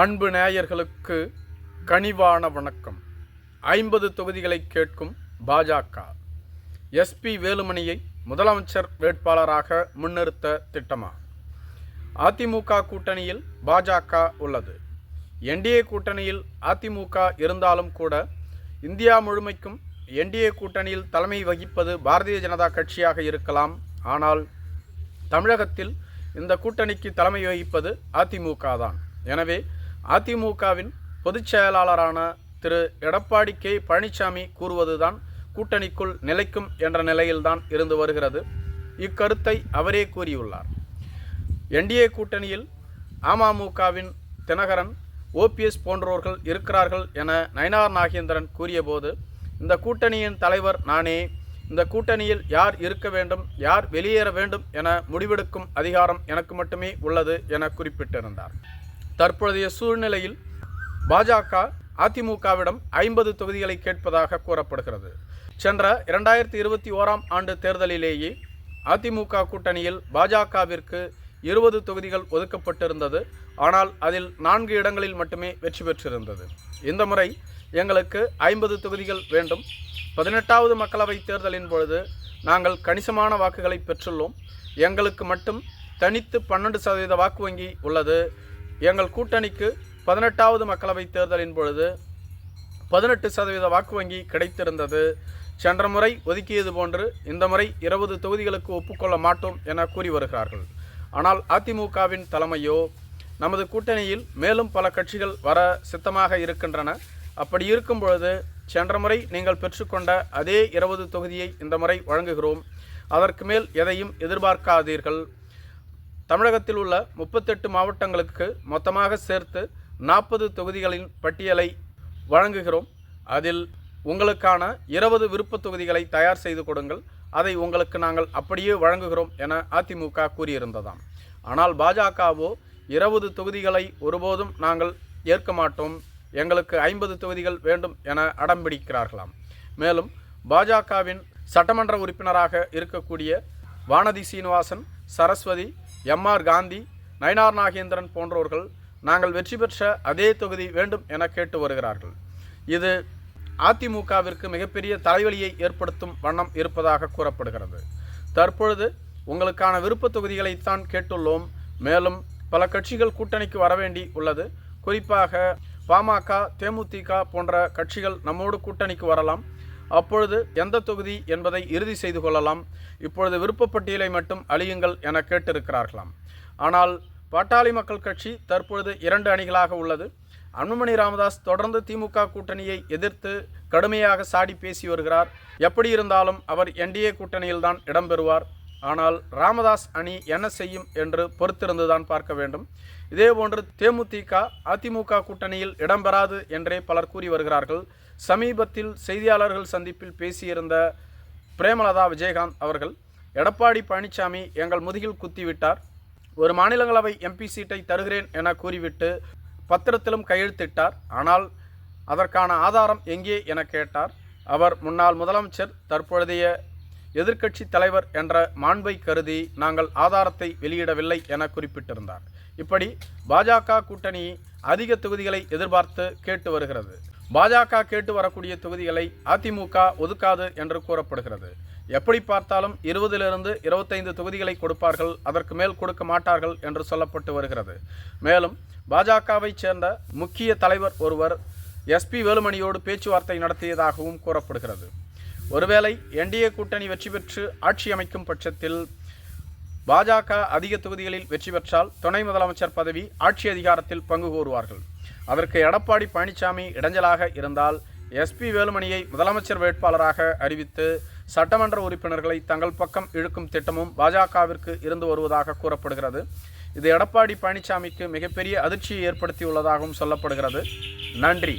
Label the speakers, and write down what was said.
Speaker 1: அன்பு நேயர்களுக்கு கனிவான வணக்கம் ஐம்பது தொகுதிகளை கேட்கும் பாஜக எஸ்பி வேலுமணியை முதலமைச்சர் வேட்பாளராக முன்னிறுத்த திட்டமா அதிமுக கூட்டணியில் பாஜக உள்ளது என்டிஏ கூட்டணியில் அதிமுக இருந்தாலும் கூட இந்தியா முழுமைக்கும் என்டிஏ கூட்டணியில் தலைமை வகிப்பது பாரதிய ஜனதா கட்சியாக இருக்கலாம் ஆனால் தமிழகத்தில் இந்த கூட்டணிக்கு தலைமை வகிப்பது அதிமுக தான் எனவே அதிமுகவின் பொதுச் செயலாளரான திரு எடப்பாடி கே பழனிசாமி கூறுவதுதான் கூட்டணிக்குள் நிலைக்கும் என்ற நிலையில்தான் இருந்து வருகிறது இக்கருத்தை அவரே கூறியுள்ளார் என்டிஏ கூட்டணியில் அமமுகவின் தினகரன் ஓபிஎஸ் போன்றோர்கள் இருக்கிறார்கள் என நயனார் நாகேந்திரன் கூறியபோது இந்த கூட்டணியின் தலைவர் நானே இந்த கூட்டணியில் யார் இருக்க வேண்டும் யார் வெளியேற வேண்டும் என முடிவெடுக்கும் அதிகாரம் எனக்கு மட்டுமே உள்ளது என குறிப்பிட்டிருந்தார் தற்பொழுதைய சூழ்நிலையில் பாஜக அதிமுகவிடம் ஐம்பது தொகுதிகளை கேட்பதாக கூறப்படுகிறது சென்ற இரண்டாயிரத்தி இருபத்தி ஓராம் ஆண்டு தேர்தலிலேயே அதிமுக கூட்டணியில் பாஜகவிற்கு இருபது தொகுதிகள் ஒதுக்கப்பட்டிருந்தது ஆனால் அதில் நான்கு இடங்களில் மட்டுமே வெற்றி பெற்றிருந்தது இந்த முறை எங்களுக்கு ஐம்பது தொகுதிகள் வேண்டும் பதினெட்டாவது மக்களவைத் தேர்தலின் பொழுது நாங்கள் கணிசமான வாக்குகளை பெற்றுள்ளோம் எங்களுக்கு மட்டும் தனித்து பன்னெண்டு சதவீத வாக்கு வங்கி உள்ளது எங்கள் கூட்டணிக்கு பதினெட்டாவது மக்களவைத் தேர்தலின் பொழுது பதினெட்டு சதவீத வாக்கு வங்கி கிடைத்திருந்தது சென்ற முறை ஒதுக்கியது போன்று இந்த முறை இருபது தொகுதிகளுக்கு ஒப்புக்கொள்ள மாட்டோம் என கூறி வருகிறார்கள் ஆனால் அதிமுகவின் தலைமையோ நமது கூட்டணியில் மேலும் பல கட்சிகள் வர சித்தமாக இருக்கின்றன அப்படி இருக்கும் பொழுது சென்ற முறை நீங்கள் பெற்றுக்கொண்ட அதே இருபது தொகுதியை இந்த முறை வழங்குகிறோம் அதற்கு மேல் எதையும் எதிர்பார்க்காதீர்கள் தமிழகத்தில் உள்ள முப்பத்தெட்டு மாவட்டங்களுக்கு மொத்தமாக சேர்த்து நாற்பது தொகுதிகளின் பட்டியலை வழங்குகிறோம் அதில் உங்களுக்கான இருபது விருப்ப தொகுதிகளை தயார் செய்து கொடுங்கள் அதை உங்களுக்கு நாங்கள் அப்படியே வழங்குகிறோம் என அதிமுக கூறியிருந்ததாம் ஆனால் பாஜகவோ இருபது தொகுதிகளை ஒருபோதும் நாங்கள் ஏற்க மாட்டோம் எங்களுக்கு ஐம்பது தொகுதிகள் வேண்டும் என அடம்பிடிக்கிறார்களாம் மேலும் பாஜகவின் சட்டமன்ற உறுப்பினராக இருக்கக்கூடிய வானதி சீனிவாசன் சரஸ்வதி எம்ஆர் காந்தி நயனார் நாகேந்திரன் போன்றவர்கள் நாங்கள் வெற்றி பெற்ற அதே தொகுதி வேண்டும் என கேட்டு வருகிறார்கள் இது அதிமுகவிற்கு மிகப்பெரிய தலைவலியை ஏற்படுத்தும் வண்ணம் இருப்பதாக கூறப்படுகிறது தற்பொழுது உங்களுக்கான விருப்ப தொகுதிகளைத்தான் கேட்டுள்ளோம் மேலும் பல கட்சிகள் கூட்டணிக்கு வரவேண்டி உள்ளது குறிப்பாக பாமக தேமுதிக போன்ற கட்சிகள் நம்மோடு கூட்டணிக்கு வரலாம் அப்பொழுது எந்த தொகுதி என்பதை இறுதி செய்து கொள்ளலாம் இப்பொழுது விருப்பப்பட்டியலை மட்டும் அழியுங்கள் என கேட்டிருக்கிறார்களாம் ஆனால் பாட்டாளி மக்கள் கட்சி தற்பொழுது இரண்டு அணிகளாக உள்ளது அன்புமணி ராமதாஸ் தொடர்ந்து திமுக கூட்டணியை எதிர்த்து கடுமையாக சாடி பேசி வருகிறார் எப்படி இருந்தாலும் அவர் என்டிஏ கூட்டணியில்தான் இடம்பெறுவார் ஆனால் ராமதாஸ் அணி என்ன செய்யும் என்று பொறுத்திருந்துதான் பார்க்க வேண்டும் இதேபோன்று தேமுதிக அதிமுக கூட்டணியில் இடம்பெறாது என்றே பலர் கூறி வருகிறார்கள் சமீபத்தில் செய்தியாளர்கள் சந்திப்பில் பேசியிருந்த பிரேமலதா விஜயகாந்த் அவர்கள் எடப்பாடி பழனிசாமி எங்கள் முதுகில் குத்திவிட்டார் ஒரு மாநிலங்களவை எம்பி சீட்டை தருகிறேன் என கூறிவிட்டு பத்திரத்திலும் கையெழுத்திட்டார் ஆனால் அதற்கான ஆதாரம் எங்கே என கேட்டார் அவர் முன்னாள் முதலமைச்சர் தற்பொழுதைய எதிர்க்கட்சி தலைவர் என்ற மாண்பை கருதி நாங்கள் ஆதாரத்தை வெளியிடவில்லை என குறிப்பிட்டிருந்தார் இப்படி பாஜக கூட்டணி அதிக தொகுதிகளை எதிர்பார்த்து கேட்டு வருகிறது பாஜக கேட்டு வரக்கூடிய தொகுதிகளை அதிமுக ஒதுக்காது என்று கூறப்படுகிறது எப்படி பார்த்தாலும் இருபதிலிருந்து இருபத்தைந்து தொகுதிகளை கொடுப்பார்கள் அதற்கு மேல் கொடுக்க மாட்டார்கள் என்று சொல்லப்பட்டு வருகிறது மேலும் பாஜகவைச் சேர்ந்த முக்கிய தலைவர் ஒருவர் எஸ்பி வேலுமணியோடு பேச்சுவார்த்தை நடத்தியதாகவும் கூறப்படுகிறது ஒருவேளை என்டிஏ கூட்டணி வெற்றி பெற்று ஆட்சி அமைக்கும் பட்சத்தில் பாஜக அதிக தொகுதிகளில் வெற்றி பெற்றால் துணை முதலமைச்சர் பதவி ஆட்சி அதிகாரத்தில் பங்கு கோருவார்கள் அதற்கு எடப்பாடி பழனிசாமி இடைஞ்சலாக இருந்தால் எஸ்பி வேலுமணியை முதலமைச்சர் வேட்பாளராக அறிவித்து சட்டமன்ற உறுப்பினர்களை தங்கள் பக்கம் இழுக்கும் திட்டமும் பாஜகவிற்கு இருந்து வருவதாக கூறப்படுகிறது இது எடப்பாடி பழனிசாமிக்கு மிகப்பெரிய அதிர்ச்சியை ஏற்படுத்தியுள்ளதாகவும் சொல்லப்படுகிறது நன்றி